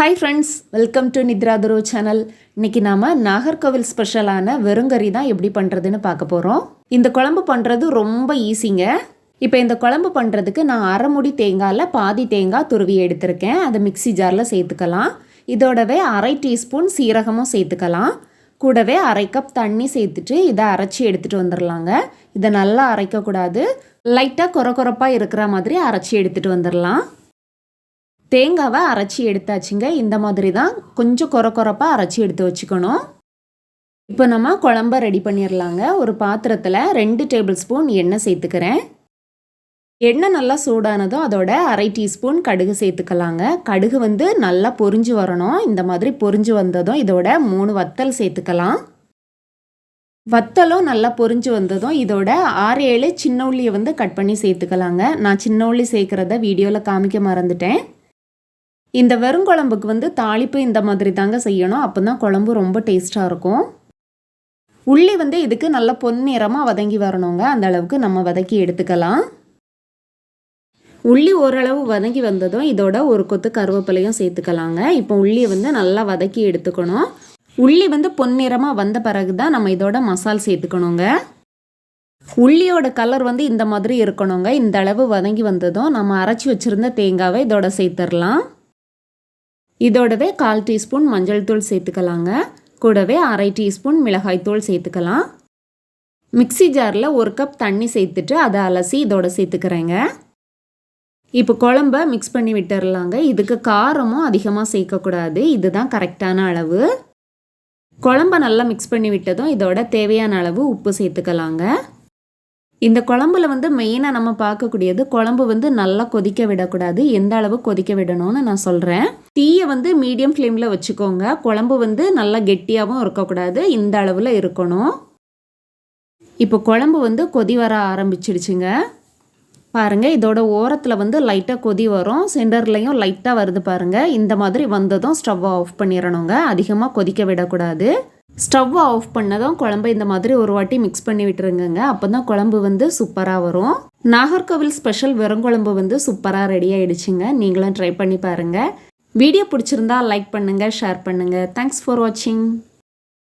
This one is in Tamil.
ஹாய் ஃப்ரெண்ட்ஸ் வெல்கம் டு நித்ராதுரு சேனல் இன்னைக்கு நாம் நாகர்கோவில் ஸ்பெஷலான வெறுங்கறி தான் எப்படி பண்ணுறதுன்னு பார்க்க போகிறோம் இந்த குழம்பு பண்ணுறது ரொம்ப ஈஸிங்க இப்போ இந்த குழம்பு பண்ணுறதுக்கு நான் அரை முடி தேங்காயில் பாதி தேங்காய் துருவி எடுத்திருக்கேன். அதை மிக்ஸி ஜாரில் சேர்த்துக்கலாம். இதோடவே அரை டீஸ்பூன் சீரகமும் சேர்த்துக்கலாம். கூடவே அரை கப் தண்ணி சேர்த்துட்டு இதை அரைச்சி எடுத்துகிட்டு வந்துடலாங்க இதை நல்லா அரைக்கக்கூடாது. லைட்டாக கொர கொரப்பாக இருக்கிற மாதிரி அரைச்சி எடுத்துகிட்டு வந்துடலாம் தேங்காவை அரைச்சி எடுத்தாச்சுங்க. இந்த மாதிரி தான் கொஞ்சம் கொர கொரப்பாக அரைச்சி எடுத்து வச்சுக்கணும். இப்போ நம்ம குழம்ப ரெடி பண்ணிடலாங்க ஒரு பாத்திரத்தில் ரெண்டு டேபிள் ஸ்பூன் எண்ணெய் சேர்த்துக்கிறேன். எண்ணெய் நல்லா சூடானதும் அதோட அரை டீஸ்பூன் கடுகு சேர்த்துக்கலாங்க. கடுகு வந்து நல்லா பொரிஞ்சு வரணும். இந்த மாதிரி பொரிஞ்சு வந்ததும் இதோட மூணு வத்தல் சேர்த்துக்கலாம். வத்தலும் நல்லா பொரிஞ்சு வந்ததும் இதோட ஆறு ஏழு சின்ன உள்ளியை வந்து கட் பண்ணி சேர்த்துக்கலாங்க. நான் சின்ன உள்ளி சேர்க்குறத வீடியோவில் காமிக்க மறந்துட்டேன். இந்த வெறுங்குழம்புக்கு வந்து தாளிப்பு இந்த மாதிரி தாங்க செய்யணும். அப்போ தான் குழம்பு ரொம்ப டேஸ்ட்டாக இருக்கும். உள்ளி வந்து இதுக்கு நல்ல பொன்னிறமாக வதங்கி வரணுங்க. அந்த அளவுக்கு நம்ம வதக்கி எடுத்துக்கலாம். உள்ளி ஓரளவு வதங்கி வந்ததும் இதோட ஒரு கொத்து கருவேப்பிலையும் சேர்த்துக்கலாங்க. இப்போ உள்ளியை வந்து நல்லா வதக்கி எடுத்துக்கணும். உள்ளி வந்து பொன்னிறமாக வந்த பிறகு தான் நம்ம இதோட மசால் சேர்த்துக்கணுங்க. உள்ளியோட கலர் வந்து இந்த மாதிரி இருக்கணுங்க. இந்த அளவு வதங்கி வந்ததும் நம்ம அரைச்சி வச்சுருந்த தேங்காவை இதோட சேர்த்துடலாம். இதோடவே கால் டீஸ்பூன் மஞ்சள் தூள் சேர்த்துக்கலாங்க. கூடவே அரை டீஸ்பூன் மிளகாய் தூள் சேர்த்துக்கலாம். மிக்சி ஜாரில் ஒரு கப் தண்ணி சேர்த்துட்டு அதை அலசி இதோட சேர்த்துக்கிறேங்க. இப்போ குழம்ப மிக்ஸ் பண்ணி விட்டுறலாங்க. இதுக்கு காரமும் அதிகமாக சேர்க்கக்கூடாது. இதுதான் கரெக்டான அளவு. குழம்ப நல்லா மிக்ஸ் பண்ணி விட்டதும் இதோட தேவையான அளவு உப்பு சேர்த்துக்கலாங்க. இந்த குழம்புல வந்து மெயினாக நம்ம பார்க்கக்கூடியது குழம்பு வந்து நல்லா கொதிக்க விடக்கூடாது. எந்த அளவு கொதிக்க விடணும்னு நான் சொல்கிறேன் தீயை வந்து மீடியம் ஃப்ளேமில் வச்சுக்கோங்க. குழம்பு வந்து நல்லா கெட்டியாகவும் இருக்கக்கூடாது. இந்த அளவில் இருக்கணும். இப்போ குழம்பு வந்து கொதி வர ஆரம்பிச்சிடுச்சுங்க. பாருங்கள் இதோட ஓரத்தில் வந்து லைட்டாக கொதி வரும். சென்டர்லேயும் லைட்டாக வருது பாருங்கள் இந்த மாதிரி வந்ததும் ஸ்டவ்வை ஆஃப் பண்ணிடணுங்க அதிகமாக கொதிக்க விடக்கூடாது. ஸ்டவ்வை ஆஃப் பண்ணதும் குழம்பு இந்த மாதிரி ஒரு வாட்டி மிக்ஸ் பண்ணி விட்டுருங்கங்க. அப்போ தான் குழம்பு வந்து சூப்பராக வரும். நாகர்கோவில் ஸ்பெஷல் வெறுங்குழம்பு வந்து சூப்பராக ரெடி ஆகிடுச்சுங்க நீங்களும் ட்ரை பண்ணி பாருங்கள் வீடியோ பிடிச்சிருந்தா லைக் பண்ணுங்கள் ஷேர் பண்ணுங்கள் தேங்க்ஸ் ஃபார் வாட்சிங்